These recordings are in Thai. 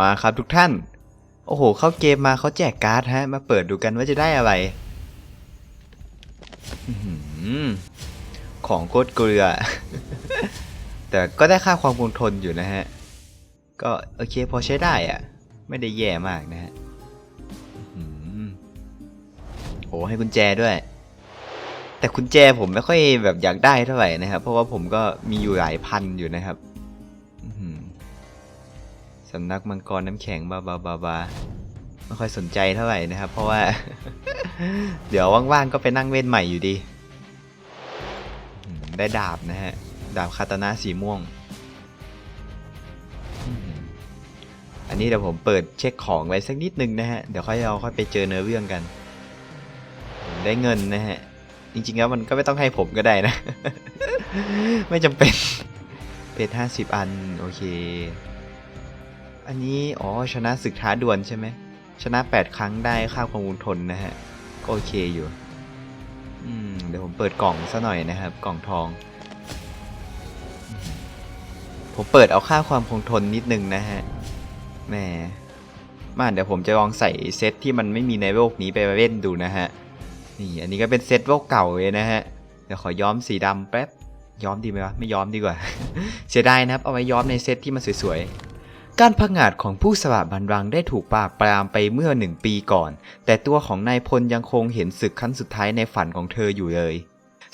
มาครับทุกท่าน โอ้โห เข้าเกมมาเขาแจกการ์ดฮะ มาเปิดดูกันว่าจะได้อะไรของโคตรเกลือ แต่ก็ได้ค่าความคงทนอยู่นะฮะ ก็โอเคพอใช้ได้อะไม่ได้แย่มากนะฮะอื้อหือโอ้ให้กุญแจด้วย แต่กุญแจผมไม่ค่อยแบบอยากได้เท่าไหร่นะครับ เพราะว่าผมก็มีอยู่หลายพันอยู่นะครับ สำนักมังกรน้ำแข็งบาบาบาบาไม่ค่อยสนใจเท่าไหร่นะครับ เพราะว่า เดี๋ยวว่างๆก็ไปนั่งเล่นใหม่อยู่ดี ได้ดาบนะฮะ ดาบคาตานะสีม่วง อันนี้เดี๋ยวผมเปิดเช็คของไว้สักนิดนึงนะฮะ เดี๋ยวค่อยเอาค่อยไปเจอเนื้อเรื่องกัน ได้เงินนะฮะ จริงๆแล้วมันก็ไม่ต้องให้ผมก็ได้นะ ไม่จำเป็นเพชรห้าสิบอัน โอเค อันนี้ อ๋อ ชนะศึกท้าดวลใช่ไหม ชนะ 8 ครั้งได้ค่าความอดทนนะฮะ ก็โอเคอยู่ อืม เดี๋ยวผมเปิดกล่องซะหน่อยนะครับ กล่องทอง ผมเปิดเอาค่าความคงทนนิดนึงนะฮะ แหม มาเดี๋ยวผมจะลองใส่เซตที่มันไม่มีในโลกนี้ไปเล่นดูนะฮะ นี่ อันนี้ก็เป็นเซตโลกเก่าเลยนะฮะ เดี๋ยวขอย้อมสีดำแป๊บ ย้อมดีไหมวะ ไม่ย้อมดีกว่า เสียดายนะครับ เอาไว้ย้อมในเซตที่มันสวยๆ การพังาดของผู้สละบันรังได้ถูกปราบปรามไปเมื่อหนึ่งปีก่อน แต่ตัวของนายพลยังคงเห็นศึกครั้งสุดท้ายในฝันของเธออยู่เลย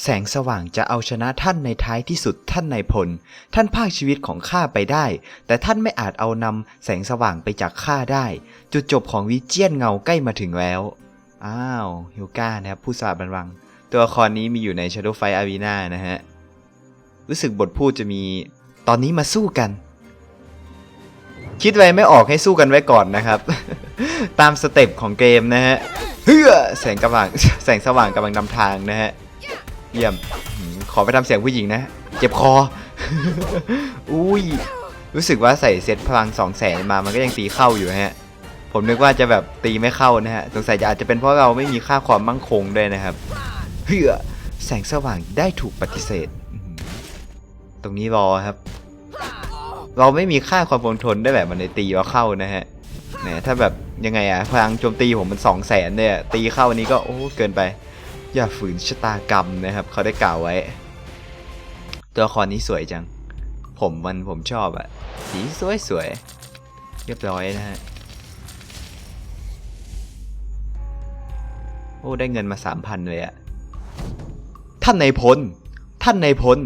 แสงสว่างจะเอาชนะท่านในท้ายที่สุดท่านนายพล ท่านภาคชีวิตของข้าไปได้ แต่ท่านไม่อาจเอานำแสงสว่างไปจากข้าได้ จุดจบของวิเจียนเงาใกล้มาถึงแล้ว อ้าวฮิวก้านะครับผู้สาบันวัง ตัวละครนี้มีอยู่ใน Shadow Fight Arena นะฮะ รู้สึกบทพูดจะมี ตอนนี้มาสู้กัน คิดไว้ไม่ออกให้สู้กันไว้ก่อนนะครับ ตามสเต็ปของเกมนะฮะเฮือแสงกำลังแสงสว่างกำลังนำทางนะฮะเยี่ยมขอไปทำเสียงผู้หญิงนะ เจ็บคอ อุ้ย รู้สึกว่าใส่เซตพลังสองแสนมามันก็ยังตีเข้าอยู่ฮะ ผมนึกว่าจะแบบตีไม่เข้านะฮะ สงสัยจะอาจจะเป็นเพราะเราไม่มีค่าความมั่งคงด้วยนะครับเพื่อแสงสว่างได้ถูกปฏิเสธ ตรงนี้รอครับ เราไม่มีค่าความคงทนได้แบบมันในตีเราเข้านะฮะแหมถ้าแบบยังไงอะพลังโจมตีผมมันสองแสนเนี่ยตีเข้าอันนี้ก็โอ้เกินไป อย่าฝืนชะตากรรมนะครับเขาได้กล่าวไว้ ตัวละครนี้สวยจัง ผมมันผมชอบอะสีสวยสวยเรียบร้อยนะฮะโอ้ได้เงินมาสามพันเลยอะท่านในพลท่านในพล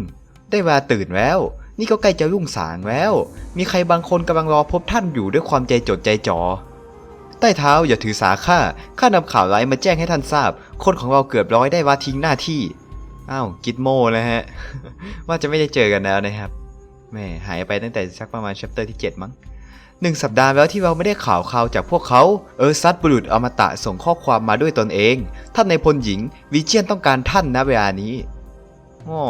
ได้เวลาตื่นแล้ว นี่ก็ใกล้จะรุ่งสางแล้ว มีใครบางคนกำลังรอพบท่านอยู่ด้วยความใจจดใจจ่อใต้เท้าอย่าถือสาข้าข้านำข่าวร้ายมาแจ้งให้ท่านทราบ คนของเราเกือบร้อยได้ว่าทิ้งหน้าที่อ้าวกิดโมนะฮะ ว่าจะไม่ได้เจอกันแล้วนะครับแม่หายไปตั้งแต่สักประมาณชัปเตอร์ที่ 7 มั้งหนึ่งสัปดาห์แล้วที่เราไม่ได้ข่าวข่าวจากพวกเขา เออซัดบุรุษอมตะส่งข้อความมาด้วยตนเอง ท่านในพลหญิงวิเชียนต้องการท่านณเวลานี้อ๋อ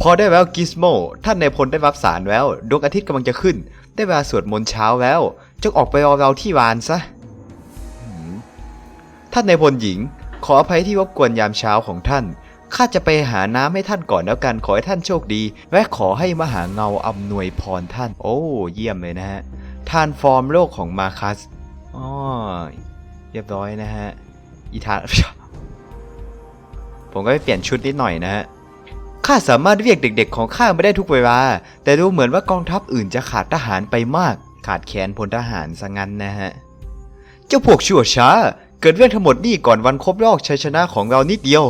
พอได้แล้วกิสโมท่านในพลได้รับสารแล้วดวงอาทิตย์กำลังจะขึ้น ได้เวลาสวดมนต์เช้าแล้วจงออกไปรอเราที่วานซะท่านในพลหญิง ขออภัยที่รบกวนยามเช้าของท่านข้าจะไปหาน้ำให้ท่านก่อนแล้วกันขอให้ท่านโชคดี และขอให้มหาเงาอำนวยพรท่าน โอ้ เยี่ยมเลยนะฮะทานฟอร์มโลกของมาคัสอ๋อเรียบร้อยนะฮะอีทานผมก็ไปเปลี่ยนชุดนิดหน่อยนะฮะ ข้าสามารถเรียกเด็ก ๆ ของข้าไม่ได้ทุกเวลา แต่ดูเหมือนว่ากองทัพอื่นจะขาดทหารไปมาก ขาดแคลนพลทหารซะงั้นนะฮะ เจ้าพวกชั่วช้า เกิดเรื่องทั้งหมดนี่ก่อนวันครบรอบชัยชนะของเรานิดเดียว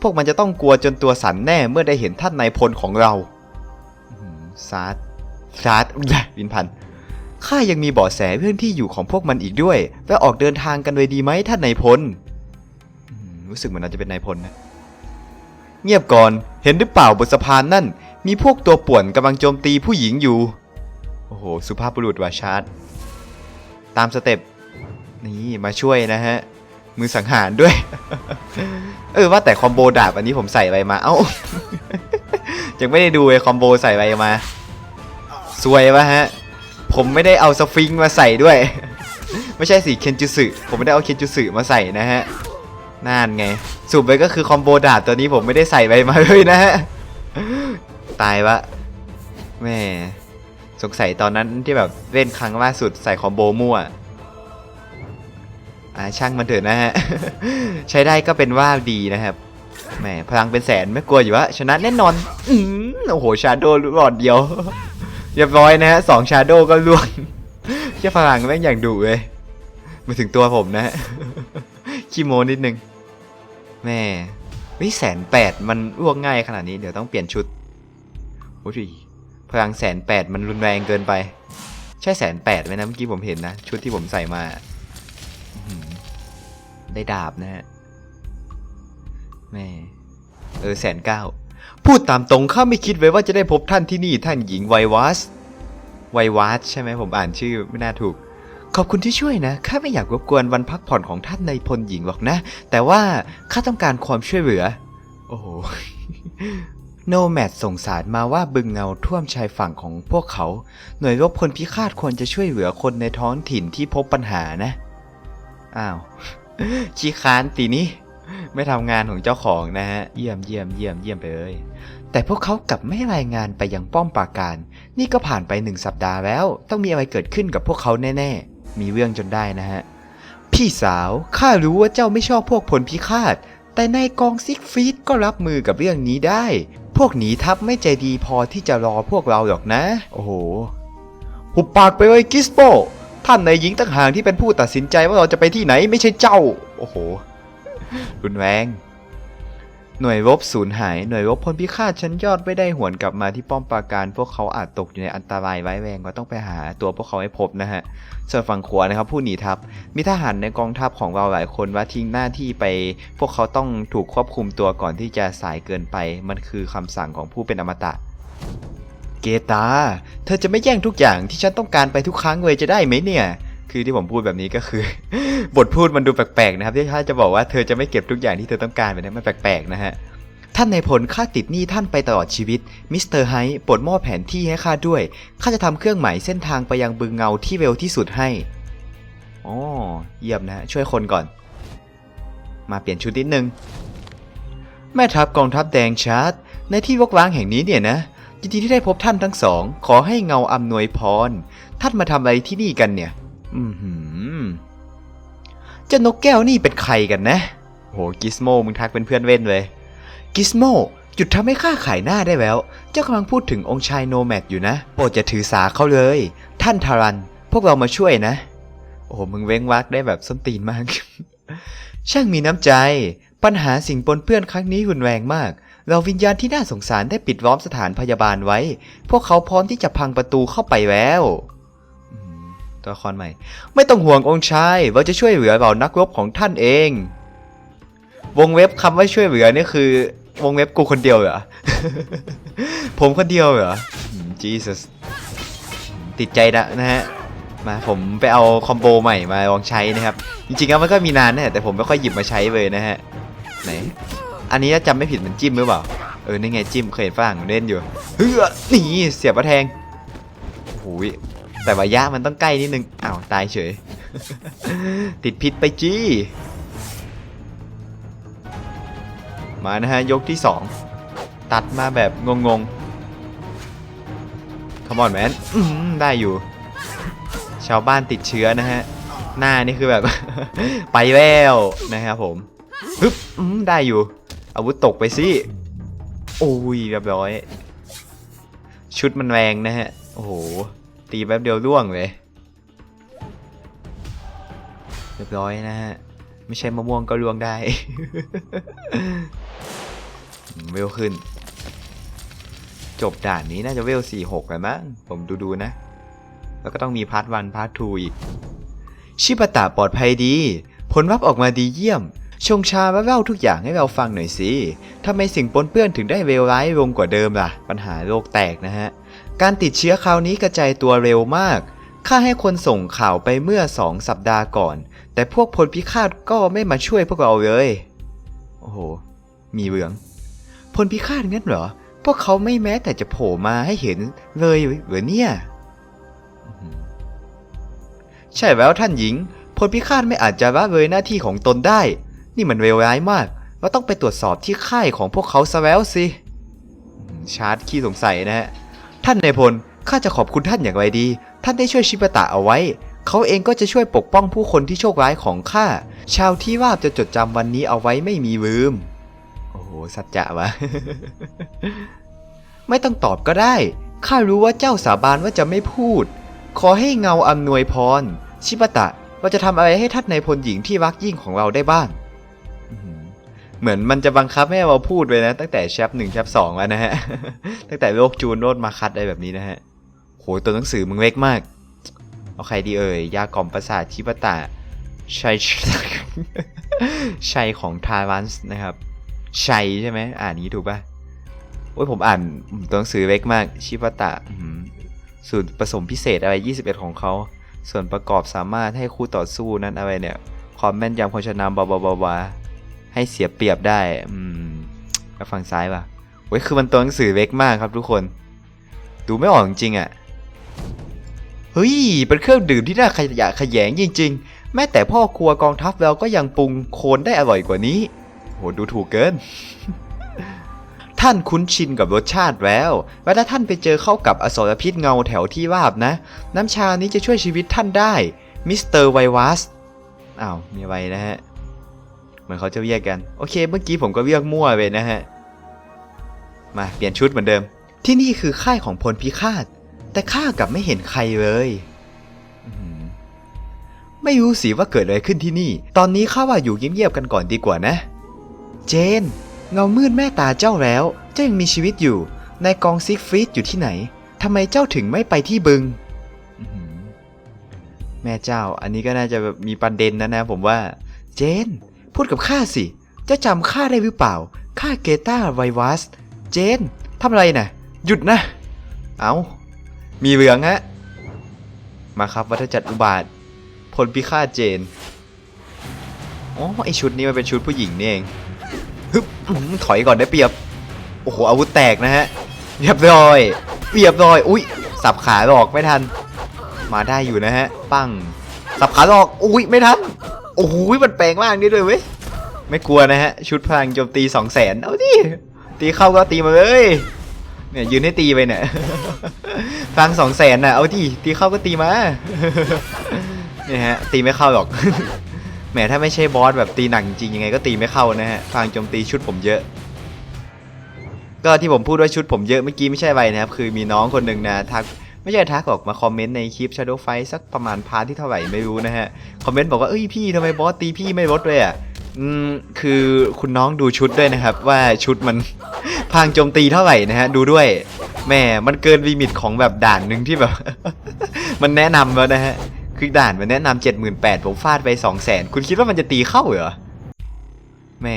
พวกมันจะต้องกลัวจนตัวสั่นแน่เมื่อได้เห็นท่านนายพลของเราซาร์ดซาร์ดวินพันข้ายังมีเบาะแสเรื่องที่อยู่ของพวกมันอีกด้วยและออกเดินทางกันเลยดีไหมท่านนายพลรู้สึกเหมือนอาจจะเป็นนายพลนะ เงียบก่อน เห็นหรือเปล่าบนสะพานนั่น มีพวกตัวป่วนกำลังโจมตีผู้หญิงอยู่ โอ้โห สุภาพบุรุษว่าชาร์จ ตามสเต็ป นี่มาช่วยนะฮะ มือสังหารด้วย เออว่าแต่คอมโบดาบอันนี้ผมใส่ไปมา เอ้า ยังไม่ได้ดูเลยคอมโบใส่ไปมา สวยวะฮะ ผมไม่ได้เอาสฟิงค์มาใส่ด้วย ไม่ใช่สิเคนจูสึ ผมไม่ได้เอาเคนจูสึมาใส่นะฮะ นั่นไงสรุปไปก็คือคอมโบดาบตัวนี้ผมไม่ได้ใส่ไปมาเลยนะฮะ ตายวะแม่สงสัยตอนนั้นที่แบบเล่นครั้งล่าสุดใส่คอมโบมั่วอ่าช่างมันเถอะนะฮะ ใช้ได้ก็เป็นว่าดีนะครับแหมพลังเป็นแสนไม่กลัวอยู่วะชนะแน่นอนอืมโอ้โหชาโดว์หลอดเดียวเรียบร้อยนะฮะสองชาโดก็ล่วงแค่พลังแม่งอย่างดุเลยมาถึงตัวผมนะฮะขี้โมนิดนึง แม่เฮ้ยแสนแปดมันล่วงง่ายขนาดนี้เดี๋ยวต้องเปลี่ยนชุดโอ้ยพลังแสนแปดมันรุนแรงเกินไป ใช่แสนแปดไหมนะเมื่อกี้ผมเห็นนะ ชุดที่ผมใส่มา ได้ดาบนะฮะแม่เออแสนเก้าพูดตามตรงข้าไม่คิดไว้ว่าจะได้พบท่านที่นี่ท่านหญิงไววัสไววัสใช่ไหมผมอ่านชื่อไม่น่าถูก ขอบคุณที่ช่วยนะ ข้าไม่อยากรบกวนวันพักผ่อนของท่านในพลหญิงหรอกนะ แต่ว่าข้าต้องการความช่วยเหลือ โอ้โห โนแมดส่งสารมาว่าบึงเงาท่วมชายฝั่งของพวกเขา หน่วยรบพลพิฆาตควรจะช่วยเหลือคนในท้องถิ่นที่พบปัญหานะ อ้าว ขี้ค้านตีนี้ ไม่ทำงานของเจ้าของนะฮะ เยี่ยมเยี่ยมเยี่ยมเยี่ยมไปเลยแต่พวกเขากลับไม่รายงานไปยังป้อมปราการ นี่ก็ผ่านไปหนึ่งสัปดาห์แล้ว ต้องมีอะไรเกิดขึ้นกับพวกเขาแน่ ๆ มีเรื่องจนได้นะฮะ พี่สาว ข้ารู้ว่าเจ้าไม่ชอบพวกพลพิฆาต แต่ในกองซิกฟีดก็รับมือกับเรื่องนี้ได้ พวกหนีทัพไม่ใจดีพอที่จะรอพวกเราหรอกนะ โอ้โห หุบปากไปเลยกิสโป ท่านนายหญิงต่างหากที่เป็นผู้ตัดสินใจว่าเราจะไปที่ไหนไม่ใช่เจ้า โอ้โหรุนแรง หน่วยรบสูญหาย หน่วยรบพลพิฆาตชั้นยอดไม่ได้หวนกลับมาที่ป้อมปราการ พวกเขาอาจตกอยู่ในอันตรายร้แรงก็ต้องไปหาตัวพวกเขาให้พบนะฮะ ส่วนฝั่งขวานะครับผู้หนีทัพ มีทหารในกองทัพของเราหลายคนว่าทิ้งหน้าที่ไป พวกเขาต้องถูกควบคุมตัวก่อนที่จะสายเกินไป มันคือคำสั่งของผู้เป็นอมตะ เกตา เธอจะไม่แย่งทุกอย่างที่ฉันต้องการไปทุกครั้งเลยจะได้ไหมเนี่ย คือที่ผมพูดแบบนี้ก็คือ บทพูดมันดูแปลกๆนะครับที่ถ้าจะบอกว่าเธอจะไม่เก็บทุกอย่างที่เธอต้องการไปนะมันแปลกๆนะฮะท่านในายพลข้าติดหนี้ท่านไปตลอดชีวิต มิสเตอร์ไฮท์ปรดมอบแผนที่ให้ข้าด้วย ข้าจะทำเครื่องหมายเส้นทางไปยังบึงเงาที่เร็วที่สุดให้อ๋อเยี่ยมนะช่วยคนก่อน มาเปลี่ยนชุดนิดนึง แม่ทัพกองทัพแดงชาร์ดในที่รกร้างแห่งนี้เนี่ยนะยินดีที่ได้พบท่านทั้งสอง ขอให้เงาอำนวยพร ท่านมาทำอะไรที่นี่กันเนี่ย อือหือเจ้านกแก้วนี่เป็นใครกันนะ โหกิสโมมึงทักเป็นเพื่อนเว้นเลย กิสโมหยุดทำให้ข้าขายหน้าได้แล้ว เจ้ากำลังพูดถึงองค์ชายโนแมดอยู่นะ โปรดจะถือสาเขาเลย ท่านทารัน พวกเรามาช่วยนะ โอ้โห มึงเว้งวักได้แบบส้นตีนมาก ช่างมีน้ำใจ ปัญหาสิ่งปนเปื้อนครั้งนี้รุนแรงมาก เราวิญญาณที่น่าสงสารได้ปิดล้อมสถานพยาบาลไว้ พวกเขาพร้อมที่จะพังประตูเข้าไปแล้ว ตัวละครใหม่ ไม่ต้องห่วงองค์ชายเราจะช่วยเหลือเรานักรบของท่านเอง วงเว็บคำว่าช่วยเหลือนี่คือ วงเว็บกูคนเดียวเหรอ ผมคนเดียวเหรอจีสติดใจนะนะฮะมาผมไปเอาคอมโบใหม่มาลองใช้นะครับ จริงๆแล้วมันก็มีนานนะแต่ผมไม่ค่อยหยิบมาใช้เลยนะฮะไหนอันนี้ถ้าจำไม่ผิดมันจิ้มหรือเปล่าเออนี่ไงจิ้มเคยเห็นฝรั่งเล่นอยู่เฮ้ยนี่เสียบมาแทงโอ้ย แต่ว่ายะมันต้องใกล้นิดนึง อ้าว ตายเฉย ติดพิษไปจี้ มานะฮะ ยกที่ 2 ตัดมาแบบงงๆ Come on man อืมได้อยู่ ชาวบ้านติดเชื้อนะฮะ หน้านี่คือแบบ ไปแล้วนะครับผมฮึบได้อยู่ อาวุธตกไปสิโอ้ยเรียบร้อย ชุดมันแรงนะฮะ โอ้โห ตีแป๊บเดียวร่วงเลยเรียบร้อยนะฮะ ไม่ใช่มะม่วงก็ร่วงได้ เวลขึ้น จบด่านนี้น่าจะเวล46แล้วมั้งผมดูดูๆนะ แล้วก็ต้องมีพาร์ทวันพาร์ททูอีก ชิบะตะปลอดภัยดี ผลลัพธ์ออกมาดีเยี่ยม ชงชามาเล่าทุกอย่างให้เราฟังหน่อยสิทำไมสิ่งปนเปื้อนถึงได้เวลวร้ายลงกว่าเดิมล่ะ ปัญหาโรคแตกนะฮะ การติดเชื้อคราวนี้กระจายตัวเร็วมาก ข้าให้คนส่งข่าวไปเมื่อสองสัปดาห์ก่อน แต่พวกพลพิฆาตก็ไม่มาช่วยพวกเราเลย โอ้โห มีเบือง พลพิฆาตงั้นเหรอ พวกเขาไม่แม้แต่จะโผล่มาให้เห็นเลยเหรอเนี่ย ใช่แล้วท่านหญิง พลพิฆาตไม่อาจจะละเลยหน้าที่ของตนได้ นี่มันเวร้ายมาก เราต้องไปตรวจสอบที่ค่ายของพวกเขาซะแล้วสิ ชาร์จขี้สงสัยนะฮะ ท่านนายพลข้าจะขอบคุณท่านอย่างไรดี ท่านได้ช่วยชิบะตะเอาไว้ เขาเองก็จะช่วยปกป้องผู้คนที่โชคร้ายของข้า ชาวที่ว่าจะจดจำวันนี้เอาไว้ไม่มีลืม โอ้โห สัจจะวะ ไม่ต้องตอบก็ได้ ข้ารู้ว่าเจ้าสาบานว่าจะไม่พูด ขอให้เงาอำนวยพร ชิบะตะ เราจะทำอะไรให้ท่านในายพลหญิงที่รักยิ่งของเราได้บ้าง เหมือนมันจะบังคับให้เราพูดไปนะ ตั้งแต่แชปหนึ่งแชปสองแล้วนะฮะ ตั้งแต่โลกจูนโนดมาคัดอะไรแบบนี้นะฮะ โหตัวหนังสือมึงเล็กมาก เอาใครดีเอ่ย ยากล่อมประสาทชิบตะชัยชัยของทารันส์นะครับ ชัยใช่ไหม อ่านนี้ถูกป่ะโอ้ยผมอ่านตัวหนังสือเล็กมาก ชิบตะสูตรผสมพิเศษอะไร 21 ของเขา ส่วนประกอบสามารถให้คู่ต่อสู้นั้นอะไรเนี่ย ความแม่นยำความชนะบาบาบาบา ให้เสียเปรียบได้ อืมแล้วฝั่งซ้ายป่ะโอ้ยคือมันตัวหนังสือเล็กมากครับทุกคน ดูไม่ออกจริงๆอะ เฮ้ย เป็นเครื่องดื่มที่น่าขยะแขยงจริง ๆ แม้แต่พ่อครัวกองทัพเราก็ยังปรุงโคลนได้อร่อยกว่านี้ โหดูถูกเกิน ท่านคุ้นชินกับรสชาติแล้วเวลาท่านไปเจอเข้ากับอสรพิษเงาแถวที่ราบนะ น้ำชานี้จะช่วยชีวิตท่านได้ มิสเตอร์ไววัสอ้าว มีไวนะฮะ เหมือนเขาจะเรียกกัน โอเค เมื่อกี้ผมก็เรียกมั่วไปนะฮะ มาเปลี่ยนชุดเหมือนเดิม ที่นี่คือค่ายของพลพิฆาต แต่ข้ากลับไม่เห็นใครเลยไม่รู้สิว่าเกิดอะไรขึ้นที่นี่ ตอนนี้ข้าว่าอยู่เงียบๆกันก่อนดีกว่านะ เจน เงามืดแม่ตาเจ้าแล้ว เจ้ายังมีชีวิตอยู่ ในกองซิกฟรีดอยู่ที่ไหนทำไมเจ้าถึงไม่ไปที่บึง แม่เจ้า อันนี้ก็น่าจะมีประเด็นนะนะผมว่า เจน พูดกับข้าสิจ้าจำข้าได้หรือเปล่า ข้าเกตาไววัส เจน ทำอะไรนะ่ะ หยุดนะ เอามีเหลืองฮะ มาครับวัฏจักรอุบาท พลพิฆาตเจน อ๋อ ไอชุดนี้มันเป็นชุดผู้หญิงนี่เองฮึบถอยก่อนได้เปรียบ โอ้โห อาวุธแตกนะฮะ เรียบร้อย เรียบร้อย อุ้ย สับขาหลอกไม่ทัน มาได้อยู่นะฮะ ปั้ง สับขาหลอก อุ้ย ไม่ทัน โอ้โหมันแปลงร่างได้ด้วยเว้ยไม่กลัวนะฮะ ชุดพลังโจมตีสองแสนเอาดิตีเข้าก็ตีมาเลยเนี่ยยืนให้ตีไปเนี่ยพลังสองแสนน่ะเอาดิตีเข้าก็ตีมาเนี่ยฮะตีไม่เข้าหรอกแหมถ้าไม่ใช่บอสแบบตีหนักจริงยังไงก็ตีไม่เข้านะฮะพลังโจมตีชุดผมเยอะก็ที่ผมพูดว่าชุดผมเยอะเมื่อกี้ไม่ใช่ไรนะครับ คือมีน้องคนหนึ่งนะทัก ไม่ใช่ทักหรอกมาคอมเมนต์ในคลิป Shadow Fight สักประมาณพาร์ทที่เท่าไหร่ไม่รู้นะฮะ คอมเมนต์บอกว่าเอ้ยพี่ทำไมบอสตีพี่ไม่ลดเลยอะอืมคือคุณน้องดูชุดด้วยนะครับ ว่าชุดมันพลังโจมตีเท่าไหร่นะฮะดูด้วยแม่มันเกินลิมิตของแบบด่านหนึ่งที่แบบ มันแนะนำแล้วนะฮะคือด่านมันแนะนำเจ็ดหมื่นแปดผมฟาดไปสองแสนคุณคิดว่ามันจะตีเข้าเหรอแม่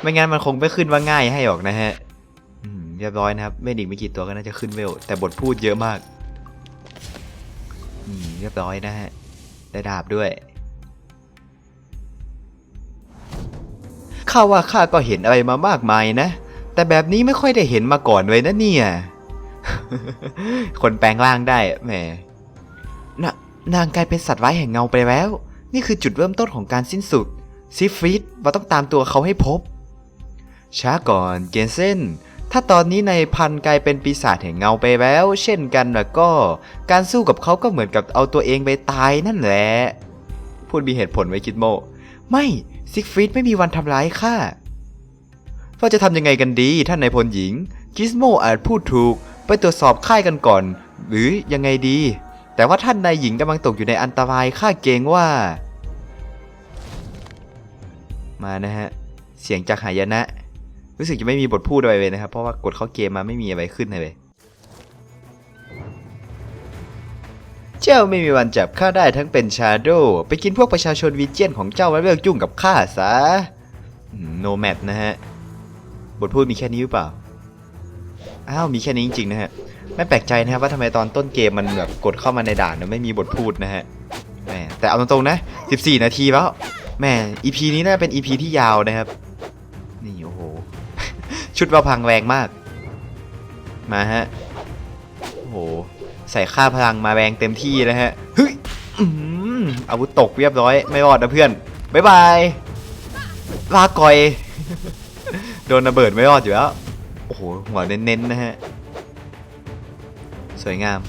ไม่งั้นมันคงไม่ขึ้นว่าง่ายให้หรอกนะฮะ เรียบร้อยนะครับเมดิกไม่กี่ตัวก็น่าจะขึ้นเวล แต่บทพูดเยอะมากอืมเรียบร้อยนะฮะได้ดาบด้วยข้าว่าข้าก็เห็นอะไรมามากมายนะ แต่แบบนี้ไม่ค่อยได้เห็นมาก่อนเลยนะเนี่ย คนแปลงร่างได้แหมนนางกลายเป็นสัตว์ร้ายแห่งเงาไปแล้ว นี่คือจุดเริ่มต้นของการสิ้นสุดซิฟริดเราต้องตามตัวเขาให้พบช้าก่อนเกนเซน ถ้าตอนนี้ในพันกลายเป็นปีศาจแห่งเงาไปแล้ว เช่นกันแล้วก็ การสู้กับเขาก็เหมือนกับเอาตัวเองไปตายนั่นแหละ พูดมีเหตุผลไว้คิดโม ไม่ซิกฟรีดไม่มีวันทำร้ายข้าเราจะทำยังไงกันดีท่านนายพลหญิง กิสโมอาจพูดถูก ไปตรวจสอบค่ายกันก่อน หรือยังไงดี แต่ว่าท่านนายหญิงกำลังตกอยู่ในอันตรายข้าเกรงว่า มานะฮะ เสียงจากหายนะ รู้สึกจะไม่มีบทพูดอะไรเลยนะครับ เพราะว่ากดเข้าเกมมาไม่มีอะไรขึ้นเลย เจ้าไม่มีวันจับข้าได้ทั้งเป็นชาโดไปกินพวกประชาชนวีเจียนของเจ้าแล้วเลิกยุ่งกับข้าซะโนแมดนะฮะ บทพูดมีแค่นี้หรือเปล่า อ้าว มีแค่นี้จริงๆนะฮะ ไม่แปลกใจนะครับว่าทำไมตอนต้นเกมมันแบบกดเข้ามาในด่านเนี่ยไม่มีบทพูดนะฮะแหมแต่เอาตรงๆนะ 14 นาทีแล้วแหม EP นี้น่าเป็น EP ที่ยาวนะครับ ชุดเราพังแรงมาก มาฮะโอ้โหใส่ค่าพลังมาแรงเต็มที่นะฮะเฮ้ยอื้อหือาวุธตกเรียบร้อยไม่รอดนะเพื่อนบ๊ายบายลาก่อย โดนระเบิดไม่รอดอยู่แล้ว โอ้โหหัวเน้นๆนะฮะ สวยงาม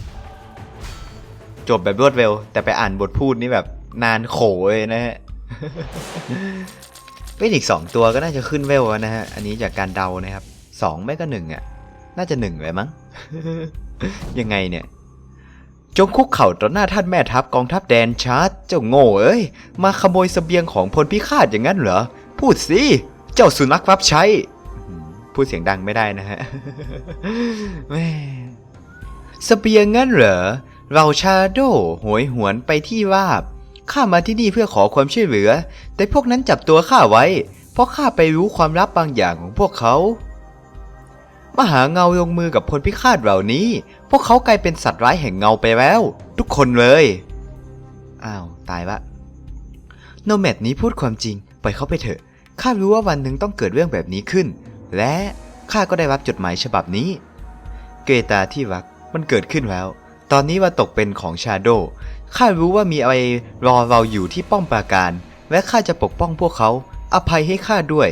จบแบบรวดเร็ว แต่ไปอ่านบทพูดนี่แบบนานโขเลยนะฮะ เป็นอีก 2 ตัวก็น่าจะขึ้นเวลแล้วนะฮะ อันนี้จากการเดานะครับสองไม่ก็หนึ่งอะ น่าจะหนึ่งเลยมั้ง ยังไงเนี่ย จงคุกเข่าต่อหน้าท่านแม่ทัพกองทัพแดนชาร์จเจ้าโง่เอ้ย มาขโมยสเสบียงของพลพิฆาตอย่างนั้นเหรอ พูดสิ เจ้าสุนัขรับใช้ พูดเสียงดังไม่ได้นะฮะแม่เสบียงงั้นเหรอ เราชาโดโหยหวนไปที่ราบ ข้ามาที่นี่เพื่อขอความช่วยเหลือ แต่พวกนั้นจับตัวข้าไว้ เพราะข้าไปรู้ความลับบางอย่างของพวกเขา มหาเงาลงมือกับพลพิฆาตเหล่านี้ พวกเขากลายเป็นสัตว์ร้ายแห่งเงาไปแล้ว ทุกคนเลย อ้าว ตายละโนแมดนี้พูดความจริง ปล่อยเขาไปเถอะ ข้ารู้ว่าวันหนึ่งต้องเกิดเรื่องแบบนี้ขึ้น และข้าก็ได้รับจดหมายฉบับนี้ เกตาที่รักมันเกิดขึ้นแล้ว ตอนนี้ว่าตกเป็นของชาโด ข้ารู้ว่ามีอะไรรอเราอยู่ที่ป้อมปราการ และข้าจะปกป้องพวกเขา อภัยให้ข้าด้วย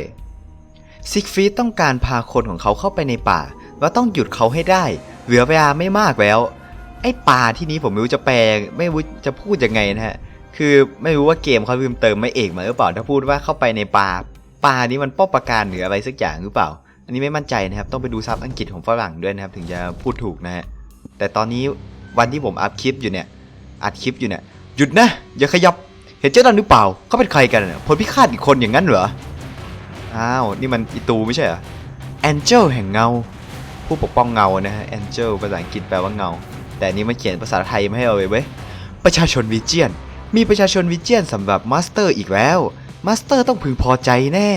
ซิกฟรีต้องการพาคนของเขาเข้าไปในป่าว่าต้องหยุดเขาให้ได้ เหลือเวลาไม่มากแล้ว ไอ้ป่าที่นี้ผมไม่รู้จะแปลไม่รู้จะพูดยังไงนะฮะ คือไม่รู้ว่าเกมเขาลืมเติมไม่เอกมาหรือเปล่าถ้าพูดว่าเข้าไปในป่า ป่านี้มันป้อมปราการหรืออะไรสักอย่างหรือเปล่า อันนี้ไม่มั่นใจนะครับ ต้องไปดูซับอังกฤษของฝรั่งด้วยนะครับ ถึงจะพูดถูกนะฮะ แต่ตอนนี้วันที่ผมอัดคลิปอยู่เนี่ย อัดคลิปอยู่เนี่ยหยุดนะ อย่าขยับเห็นเจ้านั่นหรือเปล่าเขาเป็นใครกันพลพิฆาตอีกคนอย่างนั้นเหรออ้าวนี่มันอีตูไม่ใช่เหรอ Angel แห่งเงา ผู้ปกป้องเงานะฮะ Angel ภาษาอังกฤษแปลว่าเงา แต่นี้มันเขียนภาษาไทยมาให้เราเลยเว้ยประชาชนวิเจียน มีประชาชนวิเจียนสำหรับมาสเตอร์อีกแล้วมาสเตอร์ต้องพึงพอใจแน่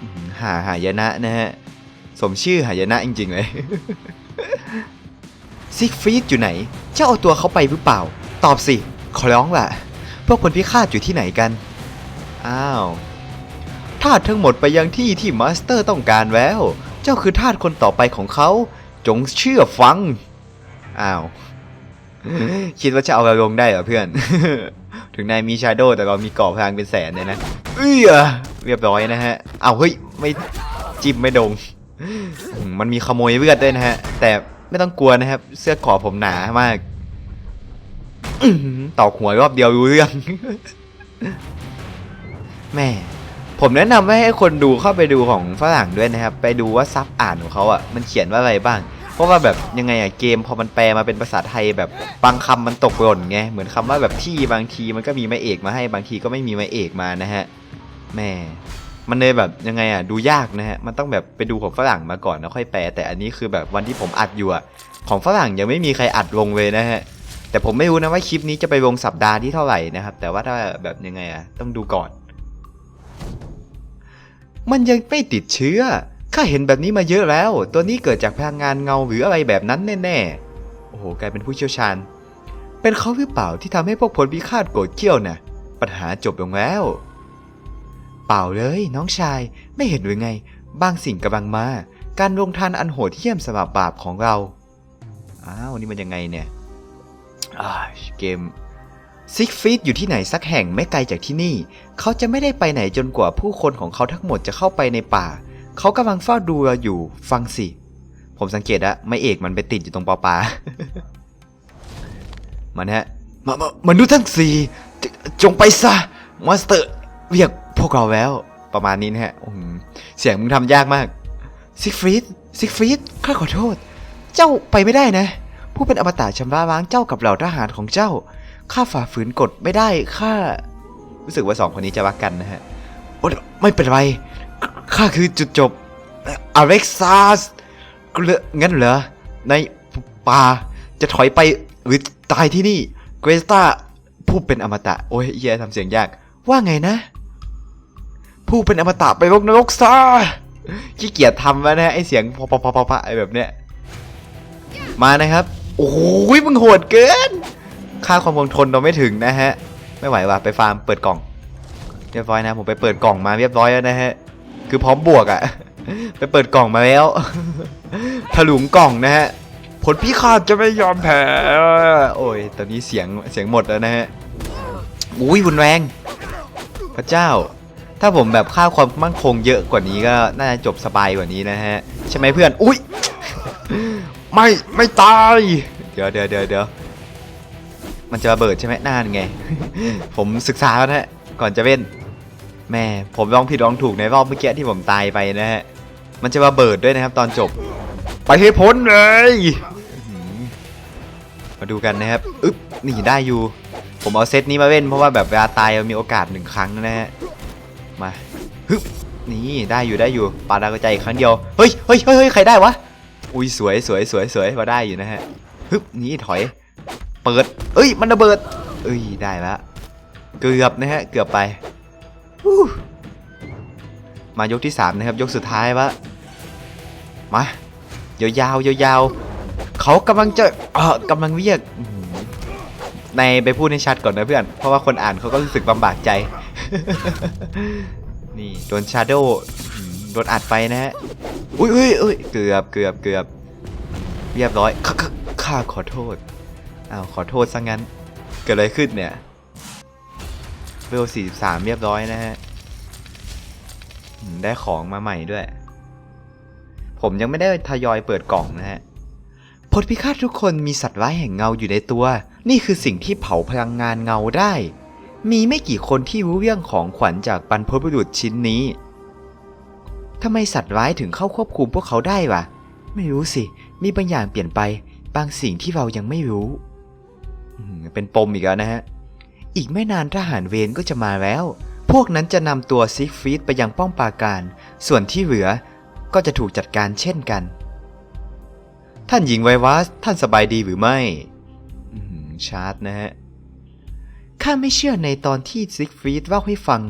อื้อหือหาหายนะนะฮะสมชื่อหายนะจริงๆเลย ซิกฟรีดอยู่ไหน เจ้าเอาตัวเขาไปหรือเปล่า ตอบสิ ขอร้องล่ะ พวกพลพิฆาตอยู่ที่ไหนกัน อ้าวทาสทั้งหมดไปยังที่ที่มาสเตอร์ต้องการแล้ว เจ้าคือทาสคนต่อไปของเขา จงเชื่อฟัง อ้าว คิดว่าจะเอาเราลงได้เหรอเพื่อน ถึงนายมีชาโดแต่เรามีก่อพลังเป็นแสนเลยนะ เอ้ยเรียบร้อยนะฮะ เอาเฮ้ย ไม่จิ้มไม่ดงมมันมีขโมยเลือดด้วยนะฮะ แต่ ไม่ต้องกลัวนะครับ เสื้อขอผมหนามากอื้อหือตอกหัวรอบเดียวรู้เรื่อง แม่ผมแนะนำให้คนดูเข้าไปดูของฝรั่งด้วยนะครับ ไปดูว่าซับอ่านของเขาอะมันเขียนว่าอะไรบ้าง เพราะว่าแบบยังไงอะเกมพอมันแปลมาเป็นภาษาไทยแบบบางคำมันตกหล่นไงเหมือนคำว่าแบบที่บางทีมันก็มีไม้เอกมาให้บางทีก็ไม่มีไม้เอกมานะฮะแม่ มันเลยแบบยังไงอะดูยากนะฮะมันต้องแบบไปดูของฝรั่งมาก่อนแล้วค่อยแปล แต่อันนี้คือแบบวันที่ผมอัดอยู่อะของฝรั่งยังไม่มีใครอัดลงเลยนะฮะแต่ผมไม่รู้นะว่าคลิปนี้จะไปลงสัปดาห์ที่เท่าไหร่นะครับ แต่ว่าถ้าแบบยังไงอะต้องดูก่อน มันยังไม่ติดเชื้อข้าเห็นแบบนี้มาเยอะแล้ว ตัวนี้เกิดจากพลังงานเงาหรืออะไรแบบนั้นแน่ๆ โอ้โห กลายเป็นผู้เชี่ยวชาญ เป็นเขาหรือเปล่าที่ทำให้พวกพลพิฆาตโกรธเกี้ยวน่ะ ปัญหาจบลงแล้ว ปล่าเลย น้องชายไม่เห็นหรือไง บางสิ่งกำลังมา การลงทานอันโหดเหี้ยมสำหรับบาปของเรา อ้าวนี่มันยังไงเนี่ยเกมซิกฟีดอยู่ที่ไหนสักแห่งไม่ไกลจากที่นี่ เขาจะไม่ได้ไปไหนจนกว่าผู้คนของเขาทั้งหมดจะเข้าไปในป่า เขากำลังเฝ้าดูเราอยู่ฟังสิ ผมสังเกตอะไม่เอกมันไปติดอยู่ตรงปอปลามันฮะมามามนุษย์ทั้งสี่จจงไปซะมอนสเตอร์ เรียกพวกเราแล้ว ประมาณนี้นะฮะเสียงมึงทำยากมากซิกฟรีดซิกฟรีดข้าขอโทษ เจ้าไปไม่ได้นะ ผู้เป็นอมตะชำระล้างเจ้ากับเหล่าทหารของเจ้า ข้าฝ่าฝืนกฎไม่ได้ ข้า รู้สึกว่าสองคนนี้จะรักกันนะฮะโอ๊ยไม่เป็นไร ข้าคือจุดจบอเล็กซาสงั้นเหรอ ในป่าจะถอยไปหรือตายที่นี่ เกรสตาผู้เป็นอมตะ โอ้ยเฮียทำเสียงยาก ว่าไงนะ ผู้เป็นอมตะไปลงนรกซะขี้เกียจทำแล้วนะไอเสียงพอพอพอพอพอไอแบบเนี้ยมานะครับ โอ้ยมึงโหดเกิน ค่าความคงทนเราไม่ถึงนะฮะ ไม่ไหวว่ะไปฟาร์มเปิดกล่อง เรียบร้อยนะ ผมไปเปิดกล่องมาเรียบร้อยแล้วนะฮะ คือพร้อมบวกอะ่ะไปเปิดกล่องมาแล้ว ถลุงกล่องนะฮะ ผลพิฆาตจะไม่ยอมแพ้ โอ้ย ตอนนี้เสียงเสียงหมดแล้วนะฮะ อุ้ยบุญแรง พระเจ้า ถ้าผมแบบค่าความมั่นคงเยอะกว่านี้ก็น่าจะจบสบายกว่านี้นะฮะ ใช่ไหมเพื่อน อุ้ย ไม่ไม่ตาย เดี๋ยวเดี๋ยวเดี๋ยวเดี๋ยวมันจะระเบิดใช่ไหมน่านไง ผมศึกษาแล้วนะฮะ ก่อนจะเล่นแม่ผมลองผิดลองถูกในรอบเมื่อกี้ที่ผมตายไปนะฮะ มันจะระเบิดด้วยนะครับตอนจบ ไปให้พ้นเลย มาดูกันนะครับ อึ๊บ นี่ได้อยู่ ผมเอาเซตนี้มาเล่นเพราะว่าแบบเวลาตายมันมีโอกาสหนึ่งครั้งนะฮะ มาฮึบนี่ได้อยู่ได้อยู่ปาดาวกระจายอีกครั้งเดียวเฮ้ยเฮ้ยเฮ้ยใครได้วะอุ้ยสวยสวยสวยสวยมาได้อยู่นะฮะฮึบนี่ถอย เปิดเอ้ยมันระเบิด เอ้ยได้ละเกือบนะฮะเกือบไปมายกที่3นะครับยกสุดท้ายวะมายาวๆยาวๆเขากำลังจะเออกำลังเรียกในไปพูดให้ชัดก่อนนะเพื่อน เพราะว่าคนอ่านเขาก็รู้สึกลำบากใจ นี่โดนชาโดว์โดนอัดไปนะฮะ อุ้ยอุ้ยอุ้ยเกือบเกือบเกือบเรียบร้อยข้าข้าข้าขอโทษ อ้าวขอโทษซะงั้น เกิดอะไรขึ้นเนี่ยเวล43 เรียบร้อยนะฮะ ได้ของมาใหม่ด้วย ผมยังไม่ได้ทยอยเปิดกล่องนะฮะพลพิฆาตทุกคนมีสัตว์ร้ายแห่งเงาอยู่ในตัว นี่คือสิ่งที่เผาพลังงานเงาได้ มีไม่กี่คนที่รู้เรื่องของขวัญจากบรรพบุรุษชิ้นนี้ทำไมสัตว์ร้ายถึงเข้าควบคุมพวกเขาได้วะ ไม่รู้สิ มีบางอย่างเปลี่ยนไป บางสิ่งที่เรายังไม่รู้ เป็นปมอีกแล้วนะฮะ อีกไม่นานทหารเวรก็จะมาแล้ว พวกนั้นจะนำตัวซิกฟรีดไปยังป้อมปราการ ส่วนที่เหลือก็จะถูกจัดการเช่นกัน ท่านหญิงไววัสท่านสบายดีหรือไม่ชาร์จนะฮะ ข้าไม่เชื่อในตอนที่ซิกฟรีดเล่าให้ฟัง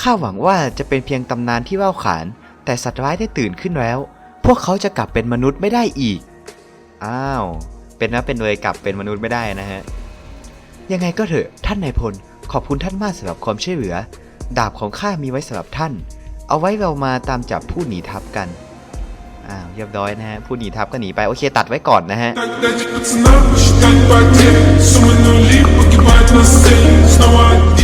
ข้าหวังว่าจะเป็นเพียงตำนานที่เล่าขาน แต่สัตว์ร้ายได้ตื่นขึ้นแล้ว พวกเขาจะกลับเป็นมนุษย์ไม่ได้อีก อ้าว เป็นนะเป็นเลยกลับเป็นมนุษย์ไม่ได้นะฮะ ยังไงก็เถอะท่านนายพล ขอบคุณท่านมากสำหรับความช่วยเหลือ ดาบของข้ามีไว้สำหรับท่าน เอาไว้เรามาตามจับผู้หนีทัพกัน อ้าวเรียบร้อยนะฮะ ผู้หนีทัพก็หนีไป โอเคตัดไว้ก่อนนะฮะ The sins, no one.